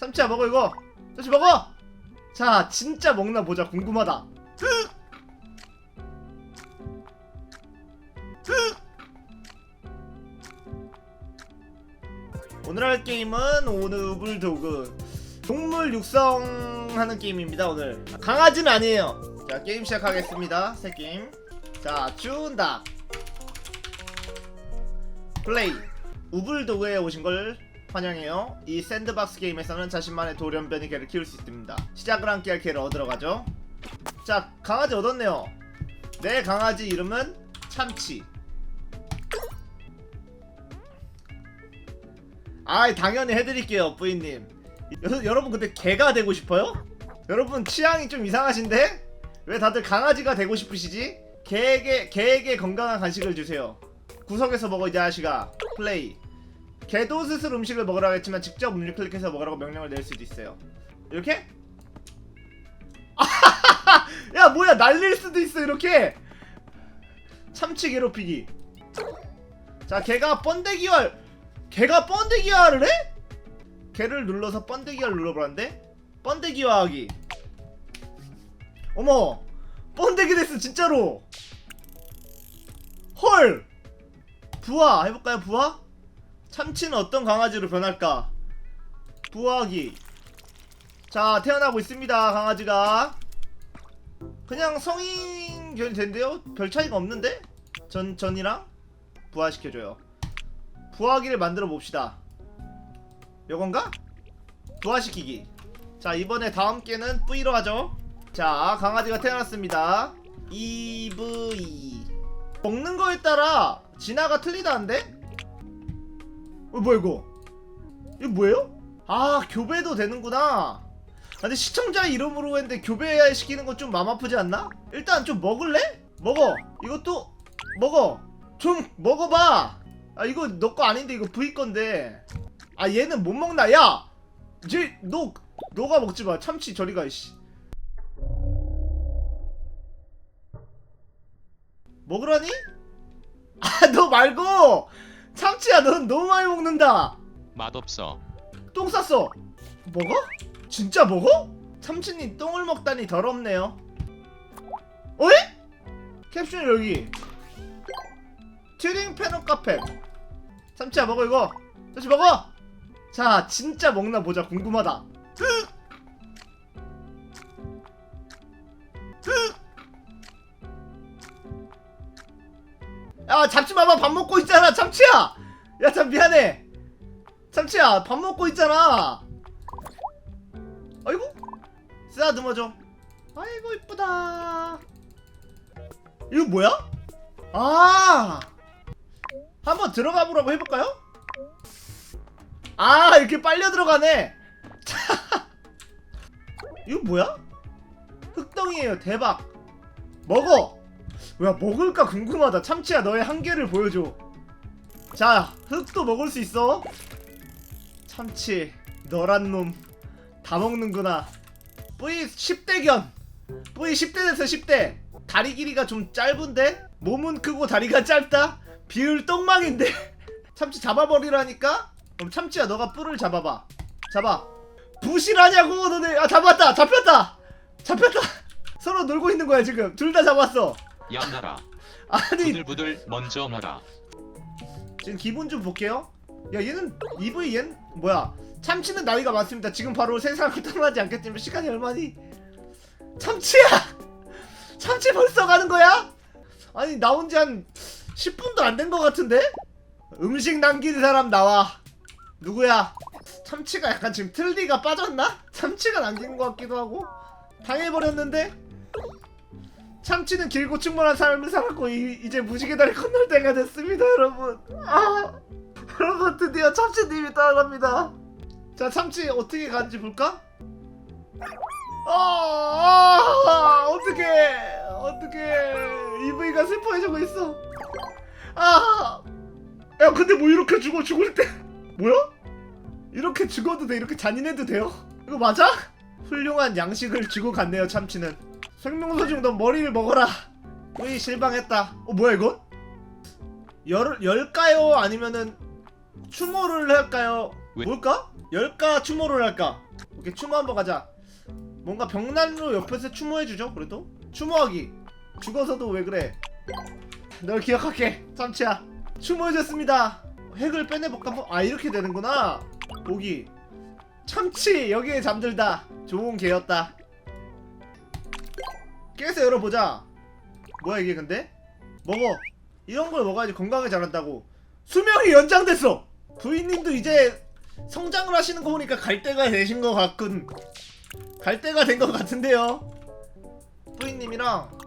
참치야 먹어 이거. 참치 먹어. 자 진짜 먹나 보자. 궁금하다. 오늘 할 게임은 오늘 도그. 동물 육성하는 게임입니다 오늘. 강아지는 아니에요. 자 게임 시작하겠습니다. 새 게임. 자 준다. 플레이. 우불도그에 오신 걸 환영해요. 이 샌드박스 게임에서는 자신만의 돌연변이 개를 키울 수 있습니다. 시작을 함께 할 개를 얻으러 가죠. 자 강아지 얻었네요. 내 강아지 이름은 참치. 아 당연히 해드릴게요 부인님. 여, 여러분 근데 개가 되고 싶어요? 여러분 취향이 좀 이상하신데? 왜 다들 강아지가 되고 싶으시지? 개에게 개에게 건강한 간식을 주세요. 구석에서 먹어 이 자식아. 플레이 개도 스스로 음식을 먹으라고 했지만 직접 음식 클릭해서 먹으라고 명령을 낼 수도 있어요 이렇게? 야 뭐야 날릴 수도 있어 이렇게 참치 괴롭히기 자 개가 번데기와 개가 번데기화를 해? 개를 눌러서 번데기화를 눌러보란데? 번데기화하기 어머 번데기 됐어 진짜로 헐 부화 해볼까요 부화? 참치는 어떤 강아지로 변할까 부화하기 자 태어나고 있습니다 강아지가 그냥 성인 결이 된대요 별 차이가 없는데 전 전이랑 부화시켜줘요 부화기를 만들어 봅시다. 요건가? 부화시키기. 자 이번에 다음 개는 V로 하죠. 자 강아지가 태어났습니다. EV 먹는 거에 따라 진화가 틀리다는데? 어 뭐야 이거? 이거 뭐예요? 아 교배도 되는구나. 아, 근데 시청자 이름으로 했는데 교배 시키는 건 좀 맘 아프지 않나? 일단 좀 먹을래? 먹어. 이것도 먹어. 좀 먹어봐. 아 이거 너 거 아닌데 이거 V 건데. 아 얘는 못 먹나? 야, 쟤너 너가 먹지 마. 참치 저리 가 이씨. 먹으라니? 아 너 말고 참치야 넌 너무 많이 먹는다. 맛없어. 똥 쌌어. 먹어? 진짜 먹어? 참치님 똥을 먹다니 더럽네요. 어이? 캡슐 여기. 튜링 패널 카페. 참치야 먹어 이거. 참치 먹어. 자 진짜 먹나 보자 궁금하다. 야 잡지 마봐 밥 먹고 있잖아 참치야. 야 참 미안해. 참치야 밥 먹고 있잖아. 아이고 쓰다듬어줘. 아이고 이쁘다. 이거 뭐야? 아 한번 들어가 보라고 해볼까요? 아 이렇게 빨려 들어가네. 이거 뭐야? 흑덩이에요 대박. 먹어. 야 먹을까 궁금하다. 참치야 너의 한계를 보여줘. 자 흑도 먹을 수 있어. 참치 너란 놈 다 먹는구나. V 10대견. V 10대 됐어 10대. 다리 길이가 좀 짧은데 몸은 크고 다리가 짧다. 비율 똥망인데. 참치 잡아버리라니까. 그럼 참치야 너가 뿔을 잡아봐. 잡아. 부실하냐고 너네. 아 잡았다. 잡혔다. 잡혔다. 서로 놀고 있는 거야 지금. 둘 다 잡았어. 양나라. 아니 부들부들 먼저 나라. 지금 기분 좀 볼게요. 야 얘는 EV 얘는 뭐야? 참치는 나이가 많습니다. 지금 바로 세상을 떠나지 않겠지만 시간이 얼마니? 참치야! 참치 벌써 가는 거야? 아니 나온 지 한 10분도 안 된 것 같은데? 음식 남기는 사람 나와. 누구야? 참치가 약간 지금 틀니가 빠졌나? 참치가 남긴 것 같기도 하고 당해버렸는데? 참치는 길고 충분한 삶을 살았고 이, 이제 무지개 다리 건널 때가 됐습니다 여러분 아 여러분 드디어 참치님이 떠나갑니다 자 참치 어떻게 가는지 볼까? 아, 아 어떻게 어떻게 EV가 슬퍼해지고 있어 아야 근데 뭐 이렇게 죽어 죽을 때 뭐야? 이렇게 죽어도 돼 이렇게 잔인해도 돼요? 이거 맞아? 훌륭한 양식을 주고 갔네요 참치는 생명소 중넌 머리를 먹어라. 으이 실망했다. 어 뭐야 이건? 열, 열까요? 아니면은 추모를 할까요? 왜? 뭘까? 열까 추모를 할까? 오케이 추모 한번 가자. 뭔가 벽난로 옆에서 추모해주죠 그래도? 추모하기. 죽어서도 왜 그래? 널 기억할게. 참치야. 추모해줬습니다. 핵을 빼내볼까 아 이렇게 되는구나. 보기. 참치! 여기에 잠들다. 좋은 개였다 깨서 열어보자. 뭐야 이게 근데? 먹어. 이런 걸 먹어야지 건강에 잘한다고. 수명이 연장됐어. 부인님도 이제 성장을 하시는 거 보니까 갈 때가 되신 것 같군. 갈 때가 된 것 같은데요? 부인님이랑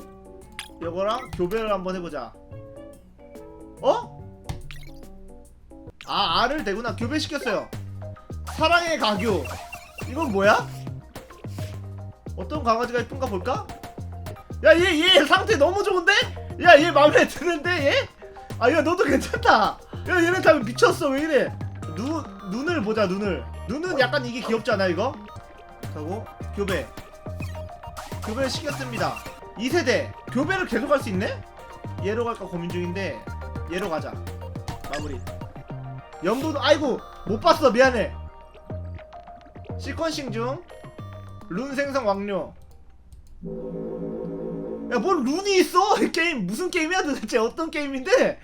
요거랑 교배를 한번 해보자. 어? 아 알을 대구나. 교배시켰어요. 사랑의 가교. 이건 뭐야? 어떤 강아지가 예쁜가 볼까? 야 얘 얘 상태 너무 좋은데? 야 얘 마음에 드는데 얘? 아야 너도 괜찮다. 야 얘네 다 미쳤어. 왜 이래? 눈 눈을 보자 눈을. 눈은 약간 이게 귀엽지 않아 이거? 하고 교배. 교배를 시켰습니다. 2세대 교배를 계속 할 수 있네? 얘로 갈까 고민 중인데 얘로 가자. 마무리. 연부도 아이고 못 봤어. 미안해. 시퀀싱 중 룬 생성 완료 야 뭔 룬이 있어? 이 게임 무슨 게임이야 도대체? 어떤 게임인데?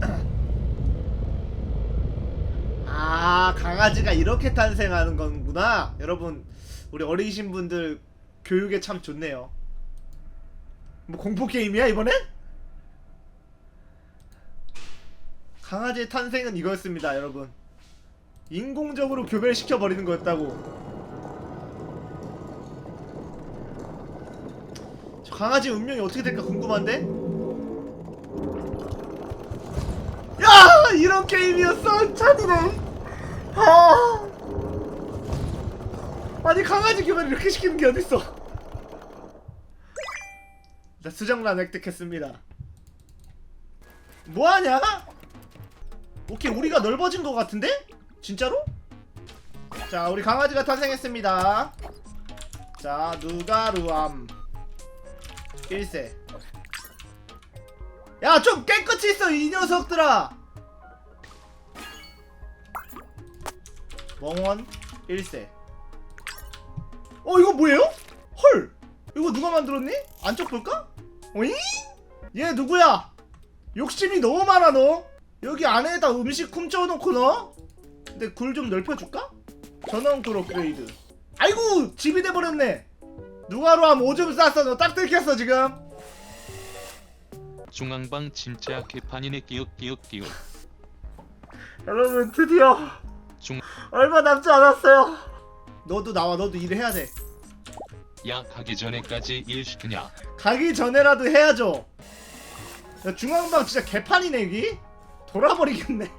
아 강아지가 이렇게 탄생하는 건구나. 여러분 우리 어리신 분들 교육에 참 좋네요. 뭐 공포 게임이야 이번엔? 강아지의 탄생은 이거였습니다 여러분 인공적으로 교배를 시켜버리는 거였다고. 저 강아지 운명이 어떻게 될까 궁금한데? 야! 이런 게임이었어? 찬이네. 아. 아니 강아지 교배를 이렇게 시키는 게 어딨어? 자 수정란 획득했습니다. 뭐하냐? 오케이 우리가 넓어진 것 같은데? 진짜로? 자 우리 강아지가 탄생했습니다 자 누가 루암 1세 야 좀 깨끗이 있어 이 녀석들아 멍원 1세 어 이거 뭐예요? 헐 이거 누가 만들었니? 안쪽 볼까? 어잉? 얘 누구야? 욕심이 너무 많아 너 여기 안에다 음식 훔쳐놓고 너? 근데 굴 좀 넓혀줄까? 전원 굴 업그레이드. 아이고 집이 돼버렸네. 누가로 하면 오줌 쌌어. 너 딱 들켰어 지금. 중앙방 진짜 개판이네. 끼욱 끼욱 끼욱 여러분 드디어 중- 얼마 남지 않았어요. 너도 나와. 너도 일을 해야 돼. 야 가기 전에까지 일 시키냐? 가기 전에라도 해야죠. 야, 중앙방 진짜 개판이네 여기. 돌아버리겠네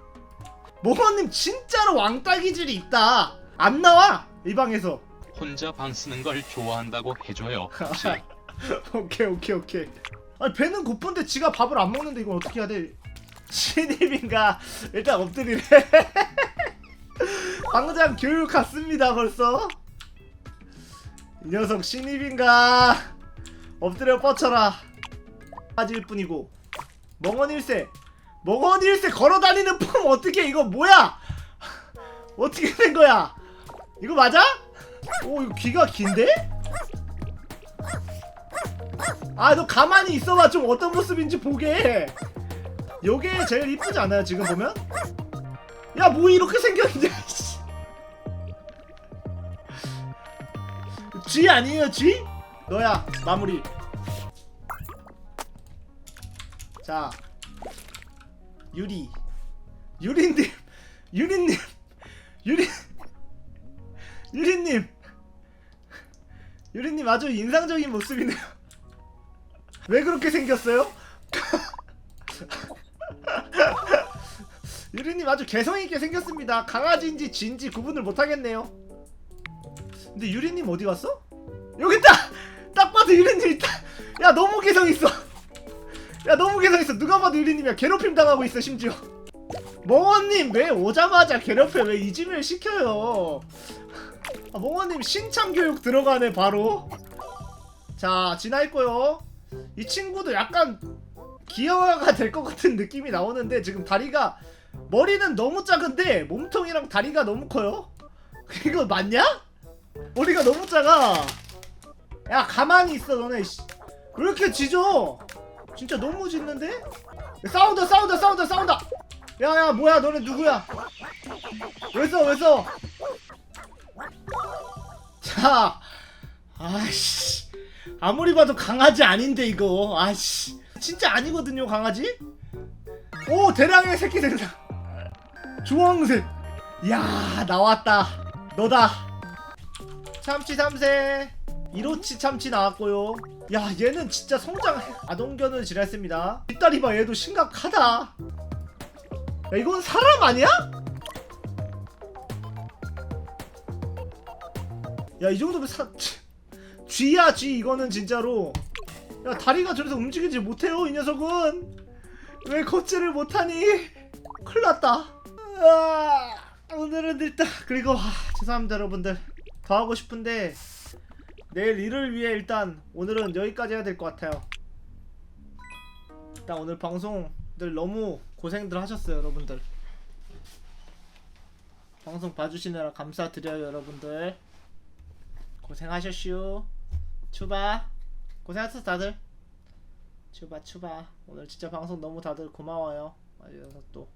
모모님 진짜로 왕따 기질이 있다. 안 나와 이 방에서. 혼자 방 쓰는 걸 좋아한다고 해줘요. 혹시? 오케이 오케이 오케이. 아니 배는 고픈데 지가 밥을 안 먹는데 이건 어떻게 해야 돼? 신입인가? 일단 엎드리래 당장 교육 갔습니다 벌써. 이 녀석 신입인가? 엎드려 뻗쳐라. 빠질 뿐이고. 멍원 일세 일세 걸어다니는 품 어떻게 이거 뭐야 어떻게 된 거야 이거 맞아? 오 이거 귀가 긴데? 아 너 가만히 있어봐 좀 어떤 모습인지 보게 요게 제일 이쁘지 않아요 지금 보면? 야 뭐 이렇게 생겼냐 씨. G 아니에요 G? 너야 마무리 자 유리. 유리님. 유리님. 유리. 유리님. 유리님 아주 인상적인 모습이네요. 왜 그렇게 생겼어요? 유리님 아주 개성있게 생겼습니다. 강아지인지 쥐인지 구분을 못하겠네요. 근데 유리님 어디 갔어? 여기 있다! 딱 봐도 유리님 있다! 야 너무 개성있어 야 너무 개성있어 누가 봐도 유리님이야 괴롭힘 당하고 있어 심지어 멍원님 왜 오자마자 괴롭혀 왜 이짐을 시켜요 아, 멍원님 신참교육 들어가네 바로 자 진화했고요 이 친구도 약간 기어가 될 것 같은 느낌이 나오는데 지금 다리가 머리는 너무 작은데 몸통이랑 다리가 너무 커요. 이거 맞냐? 머리가 너무 작아. 야 가만히 있어 너네. 씨. 왜 이렇게 짖어? 진짜 너무 짖는데? 싸운다 싸운다 싸운다 싸운다. 야야 뭐야 너네 누구야? 왜 써? 왜 써? 자, 아씨, 아무리 봐도 강아지 아닌데 이거, 아씨, 진짜 아니거든요 강아지? 오 대량의 새끼 된다. 주황색, 야 나왔다, 너다. 참치 3세, 이로치 참치 나왔고요. 야 얘는 진짜 성장 아동견을 지냈습니다. 뒷다리 봐 얘도 심각하다. 야 이건 사람 아니야? 야 이 정도면 사 쥐야 쥐 이거는 진짜로 야 다리가 저래서 움직이지 못해요 이 녀석은 왜 걷지를 못하니 큰일났다 오늘은 일단 그리고 아, 죄송합니다 여러분들 더 하고 싶은데 내일 일을 위해 일단 오늘은 여기까지 해야 될 것 같아요. 일단 오늘 방송들 너무 고생들 하셨어요 여러분들. 방송 봐주시느라 감사드려요 여러분들. 고생하셨슈. 추바. 고생하셨어 다들. 추바 추바. 오늘 진짜 방송 너무 다들 고마워요. 와주셔서 또